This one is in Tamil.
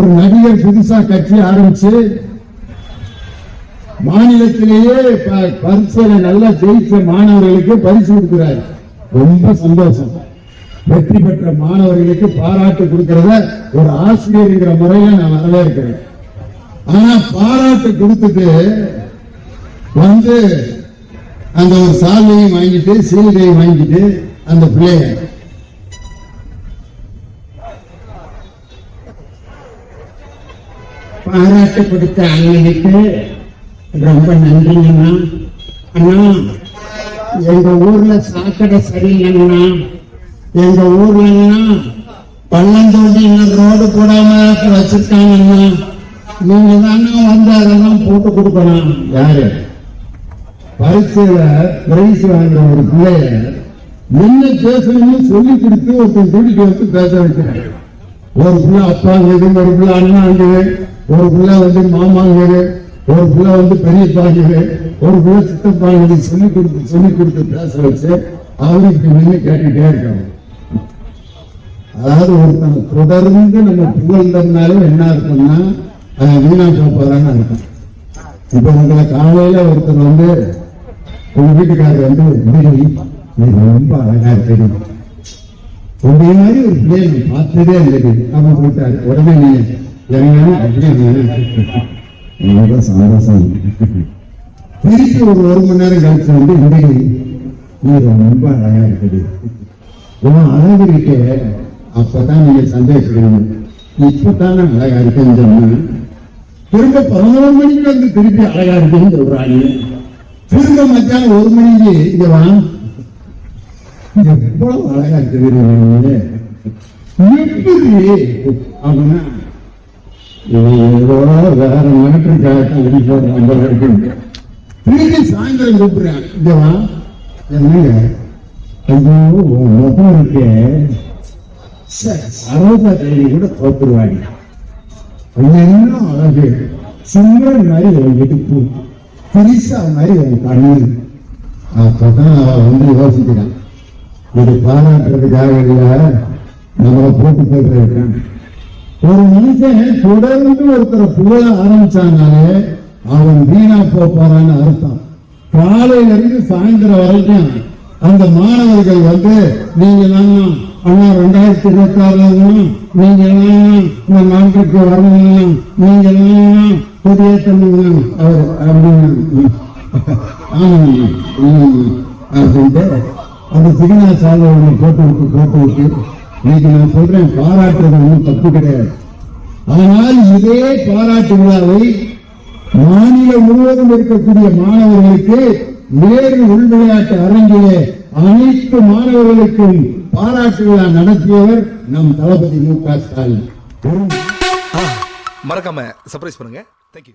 ஒரு நடிகர் புதுசா கட்சி ஆரம்பிச்சு மாநிலத்திலேயே ப- நல்லா ஜெயிச்ச மாணவர்களுக்கு பரிசு கொடுக்கிறார். ரொம்ப சந்தோஷம். வெற்றி பெற்ற மாணவர்களுக்கு பாராட்டு கொடுக்கிறத ஒரு ஆசிரியர்ங்கிற முறையில நான் வரவேற்கிறேன். ஆனா பாராட்டு கொடுத்துட்டு வந்து அந்த ஒரு சால்வையும் வாங்கிட்டு சீல்கையும் வாங்கிட்டு அந்த பிள்ளைய பாராட்டு கொடுத்த அண்ணனுக்கு ரொம்ப நன்றிங்கண்ணா அண்ணா. எங்க ஊர்ல சாக்கடை சரியில்லைங்கண்ணா. எங்க ஊர்லன்னா பள்ளம் தோண்டி இன்னும் ரோடு போடாம வச்சிருக்காங்கண்ணா. நீங்க தானே வந்து அதெல்லாம் போட்டு கொடுக்கணும். யாரு? பரீட்சையில பிரைஸ் வாங்குற ஒரு பிள்ளைய என்ன பேசணும்னு சொல்லி கொடுத்து ஒருத்தன் கூட்டிட்டு வந்து பேச வைக்கிறேன் ஒரு பிள்ளை அப்பாங்குது ஒரு பிள்ளை அண்ணாங்குது ஒரு பிள்ளை வந்து மாமாங்குது ஒரு பிள்ளை வந்து பெரியப்பாங்குது ஒரு பிள்ளை சித்தப்பாங்குது சொல்லி கொடுத்து சொல்லி கொடுத்து பேச வச்சு அவருக்கு நின்று கேட்டுட்டே இருக்காங்க அதாவது ஒருத்தன் தொடர்ந்து நம்ம புகழ்ந்ததுனால என்ன இருக்கும்னா வீணா போறான்னு அர்த்தம். இப்ப உங்களை காலையில ஒருத்தர் வந்து உங்க வீட்டுக்காரர் வந்து "டேய், நீ ரொம்ப அழகா தெரியும் உங்க மாதிரி ஒரு பிள்ளைய பார்த்ததே இல்லடி. அப்ப போட்டாரு உடனே நீங்க ரொம்ப சந்தோஷம் திருப்பி ஒரு ஒரு மணி நேரம் கழிச்சு வந்து இன்றைக்கு நீ ரொம்ப அழகா இருக்குது உன் அழகு இருக்கே அப்பதான் நீங்க சந்தேகப்படுவீங்க இப்பதான் அழகா இருக்குன்னு சொன்ன திரும்ப பதினோரு மணிக்கு வந்து திருப்பி அழகா இருக்குன்னு சொல்றாங்க திரும்ப மத்தியானம் ஒரு மணிக்கு இங்க வா. எவ்வளவு அழகா இருக்குது அப்படின்னா ஏதோ வேற நாட்டுக்காக அடிப்போம் நம்பர்கள் திருப்பி சாயந்தரம் கூப்பிடுறேன் இங்க என்னங்க ஐயோ உன் முகம் இருக்கே தேவி கூட தோத்துருவாங்க என்ன அழகு சிம்மன் மாதிரி ஒரு இடுப்பு மாதிரி ஒரு கண்ணு அப்பதான் அவ வந்து யோசிக்கிறான் இது பாராட்டுறதுக்காக இல்ல நம்மளை போட்டு போட்டுருக்கான் ஒரு மனுஷன் தொடர்ந்து ஒருத்தரை புகழ ஆரம்பிச்சானாலே அவன் வீணா போறான்னு அர்த்தம். காலையில இருந்து சாயந்தரம் வரைக்கும் அந்த மாணவர்கள் வந்து நீங்க தான் அண்ணா ரெண்டாயிரத்தி இருபத்தி ஆறுல நீங்க என்ன இந்த நாட்டுக்கு வரணும் நீங்க புதிய குடியேற்றணும் அவர் அப்படின்னு ஆமாங்க. அப்படின்ட்டு அந்த சிக்னா சாலை போட்டு விட்டு போட்டு விட்டு இன்னைக்கு நான் சொல்றேன் பாராட்டுறது ஒன்றும் தப்பு கிடையாது. ஆனால் இதே பாராட்டு விழாவை மாநிலம் முழுவதும் இருக்கக்கூடிய மாணவர்களுக்கு வேறு உள் விளையாட்டு அரங்கிலே அனைத்து மாணவர்களுக்கும் பாராட்டு விழா நடத்தியவர் நம் தளபதி மு க ஸ்டாலின். மறக்காம சர்ப்ரைஸ் பண்ணுங்க.